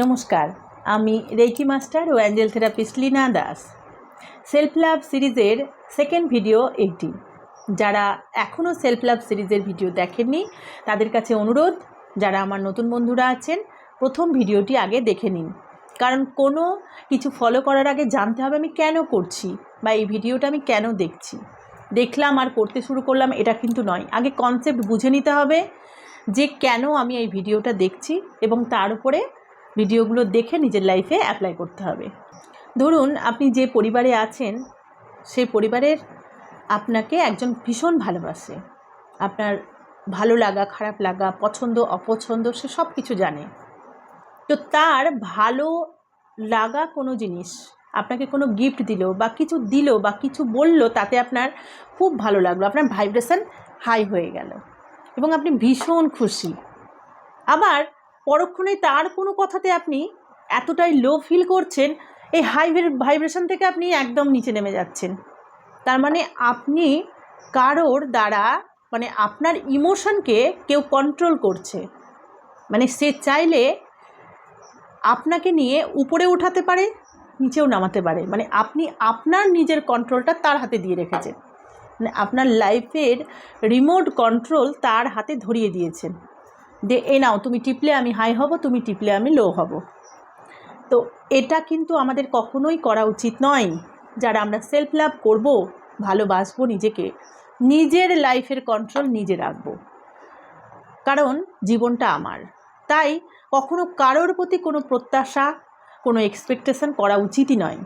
নমস্কার, আমি reiki master ও angel therapist Leena Das. Self love সিরিজের সেকেন্ড ভিডিও এইটি। যারা এখনও সেলফ লাভ সিরিজের ভিডিও দেখেননি, তাদের কাছে অনুরোধ, যারা আমার নতুন বন্ধুরা আছেন, প্রথম ভিডিওটি আগে দেখে নিন। কারণ কোনো কিছু ফলো করার আগে জানতে হবে আমি কেন করছি বা এই ভিডিওটা আমি কেন দেখছি। দেখলাম আর করতে শুরু করলাম এটা কিন্তু নয়। আগে কনসেপ্ট বুঝে নিতে হবে যে কেন আমি এই ভিডিওটা দেখছি এবং তার উপরে ভিডিওগুলো দেখে নিজের লাইফে অ্যাপ্লাই করতে হবে। ধরুন, আপনি যে পরিবারে আছেন, সেই পরিবারের আপনাকে একজন ভীষণ ভালোবাসে। আপনার ভালো লাগা, খারাপ লাগা, পছন্দ, অপছন্দ, সে সব কিছু জানে। তো তার ভালো লাগা কোনো জিনিস, আপনাকে কোনো গিফট দিল বা কিছু দিল বা কিছু বলল, তাতে আপনার খুব ভালো লাগল, আপনার ভাইব্রেশন হাই হয়ে গেল এবং আপনি ভীষণ খুশি। আবার পরক্ষণে তার কোনো কথাতে আপনি এতটাই লো ফিল করছেন, এই হাই ভাইব্রেশন থেকে আপনি একদম নিচে নেমে যাচ্ছেন। তার মানে আপনি কারোর দ্বারা মানে আপনার ইমোশনকে কেউ কন্ট্রোল করছে। মানে সে চাইলে আপনাকে নিয়ে উপরে উঠাতে পারে, নিচেও নামাতে পারে। মানে আপনি আপনার নিজের কন্ট্রোলটা তার হাতে দিয়ে রেখেছেন। মানে আপনার লাইফের রিমোট কন্ট্রোল তার হাতে ধরিয়ে দিয়েছেন। যে, এ নাও, তুমি টিপলে আমি হাই হব, তুমি টিপলে আমি লো হব। তো এটা কিন্তু আমাদের কখনোই করা উচিত নয়। যারা আমরা সেলফ লাভ করব, ভালোবাসবো নিজেকে, নিজের লাইফের কন্ট্রোল নিজে রাখব। কারণ জীবনটা আমার। তাই কখনো কারোর প্রতি কোনো প্রত্যাশা, কোনো এক্সপেকটেশন করা উচিতই নয়।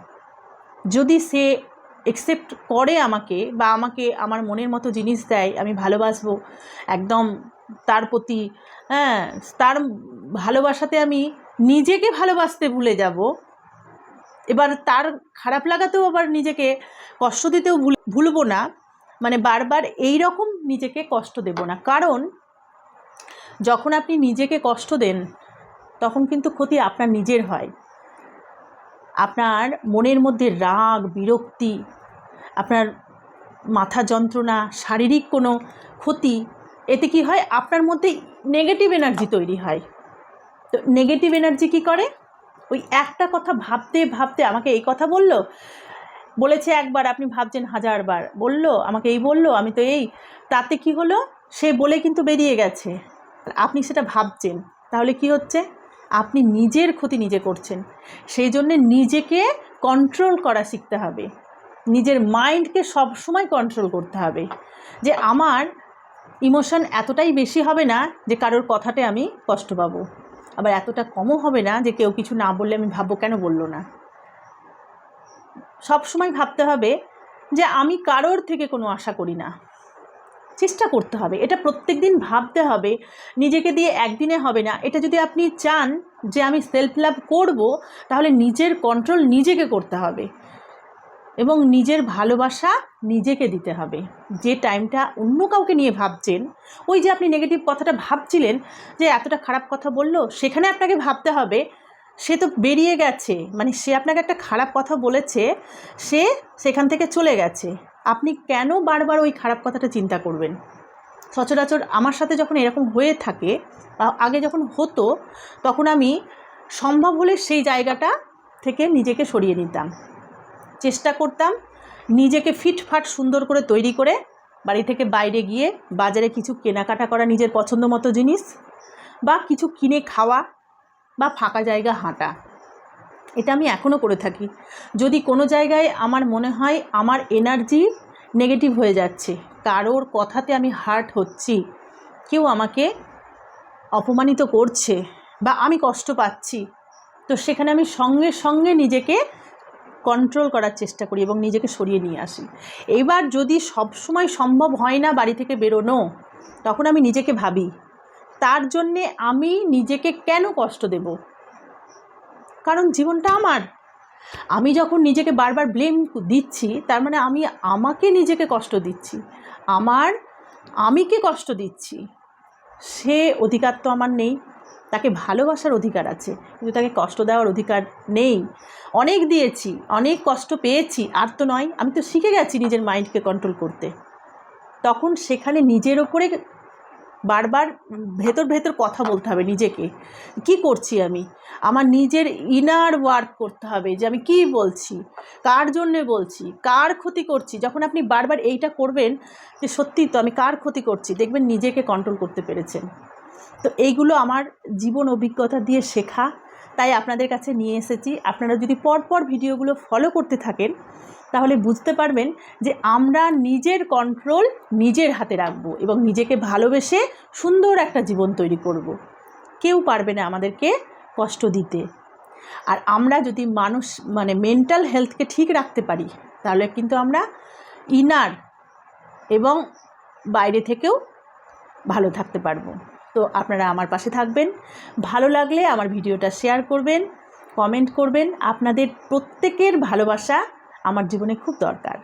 যদি সে একসেপ্ট করে আমাকে বা আমাকে, আমার মনের মতো জিনিস দেয়, আমি ভালোবাসবো, একদম তার প্রতি হ্যাঁ তার ভালোবাসাতে আমি নিজেকে ভালোবাসতে ভুলে যাব। এবার তার খারাপ লাগাতেও আবার নিজেকে কষ্ট দিতেও ভুল, ভুলবো না। মানে বারবার এই রকম নিজেকে কষ্ট দেব না। কারণ, যখন আপনি নিজেকে কষ্ট দেন, তখন কিন্তু ক্ষতি আপনার নিজের হয়। আপনার মনের মধ্যে রাগ, বিরক্তি, আপনার মাথা যন্ত্রণা, শারীরিক কোনো ক্ষতি এতে কি হয়? আপনার মধ্যে নেগেটিভ এনার্জি তৈরি হয়। তো নেগেটিভ এনার্জি কি করে? ওই একটা কথা ভাবতে ভাবতে আমাকে এই কথা বলল। বলেছে একবার, আপনি ভাবছেন হাজারবার। বলল, আমাকে এই বলল, আমি তো এই। তাতে কি হলো? সে বলে কিন্তু বেরিয়ে গেছে। আপনি সেটা ভাবছেন। তাহলে কি হচ্ছে? আপনি নিজের ক্ষতি নিজে করছেন। সেই জন্যে নিজেকে কন্ট্রোল করা শিখতে হবে। নিজের মাইন্ডকে সবসময় কন্ট্রোল করতে হবে। যে আমার ইমোশন এতটাই বেশি হবে না যে কারোর কথাতে আমি কষ্ট পাবো। আবার এতটা কমও হবে না যে কেউ কিছু না বললে আমি ভাববো কেন বলল না। সব সময় ভাবতে হবে যে আমি কারোর থেকে কোনো আশা করি না। চেষ্টা করতে হবে। এটা প্রত্যেক দিন ভাবতে হবে। নিজেকে দিয়ে একদিনে হবে না। এটা যদি আপনি চান যে আমি সেলফ লাভ করব, তাহলে নিজের কন্ট্রোল নিজেকে করতে হবে। এবং নিজের ভালোবাসা নিজেকে দিতে হবে। যে টাইমটা অন্য কাউকে নিয়ে ভাবছেন, ওই যে আপনি নেগেটিভ কথাটা ভাবছিলেন, যে এতটা খারাপ কথা বলল, সেখানে আপনাকে ভাবতে হবে, সে তো বেরিয়ে গেছে। মানে সে আপনাকে একটা খারাপ কথা বলেছে, সে সেখান থেকে চলে গেছে। আপনি কেন বারবার ওই খারাপ কথাটা চিন্তা করবেন? সচরাচর আমার সাথে যখন এরকম হয়ে থাকে, বা আগে যখন হতো, তখন আমি সম্ভব হলে সেই জায়গাটা থেকে নিজেকে সরিয়ে নিতাম। চেষ্টা করতাম নিজেকে ফিটফাট সুন্দর করে তৈরি করে বাড়ি থেকে বাইরে গিয়ে বাজারে কিছু কেনাকাটা করা নিজের পছন্দ মতো জিনিস বা কিছু কিনে খাওয়া বা ফাঁকা জায়গা হাঁটা। এটা আমি এখনও করে থাকি। যদি কোনো জায়গায় আমার মনে হয় আমার এনার্জি নেগেটিভ হয়ে যাচ্ছে, কারোর কথাতে আমি হার্ট হচ্ছি, কেউ আমাকে অপমানিত করছে বা আমি কষ্ট পাচ্ছি, তো সেখানে আমি সঙ্গে সঙ্গে নিজেকে কন্ট্রোল করার চেষ্টা করি এবং নিজেকে সরিয়ে নিয়ে আসি। এইবার যদি সব সময় সম্ভব হয় না বাড়ি থেকে বেরোনো, তখন আমি নিজেকে ভাবি, তার জন্যে আমি নিজেকে কেন কষ্ট দেব? কারণ জীবনটা আমার। আমি যখন নিজেকে বারবার ব্লেম দিচ্ছি, তার মানে আমি আমাকে নিজেকে কষ্ট দিচ্ছি। আমার আমিকে কষ্ট দিচ্ছি? সে অধিকার তো আমার নেই। তাকে ভালোবাসার অধিকার আছে, কিন্তু তাকে কষ্ট দেওয়ার অধিকার নেই। অনেক দিয়েছি, অনেক কষ্ট পেয়েছি, আর তো নয়, আমি তো শিখে গেছি নিজের মাইন্ডকে কন্ট্রোল করতে। তখন সেখানে নিজের ওপরে বারবার ভেতর ভেতর কথা বলতে হবে নিজেকে। কি করছি আমি? আমার নিজের ইনার ওয়ার্ক করতে হবে যে আমি কি বলছি? কার জন্যে বলছি? কার ক্ষতি করছি? যখন আপনি বারবার এইটা করবেন যে সত্যি তো আমি কার ক্ষতি করছি, দেখবেন নিজেকে কন্ট্রোল করতে পেরেছেন। তো এইগুলো আমার জীবন অভিজ্ঞতা দিয়ে শেখা, তাই আপনাদের কাছে নিয়ে এসেছি। আপনারা যদি পরপর ভিডিওগুলো ফলো করতে থাকেন, তাহলে বুঝতে পারবেন যে আমরা নিজের কন্ট্রোল নিজের হাতে রাখব এবং নিজেকে ভালোবেসে সুন্দর একটা জীবন তৈরি করব। কেউ পারবে না আমাদেরকে কষ্ট দিতে। আর আমরা যদি মানুষ মানে মেন্টাল হেলথকে ঠিক রাখতে পারি, তাহলে কিন্তু আমরা ইনার এবং বাইরে থেকেও ভালো থাকতে পারব। তো আপনারা আমার পাশে থাকবেন। ভালো লাগলে আমার ভিডিওটা শেয়ার করবেন, কমেন্ট করবেন। আপনাদের প্রত্যেকের ভালোবাসা আমার জীবনে খুব দরকার।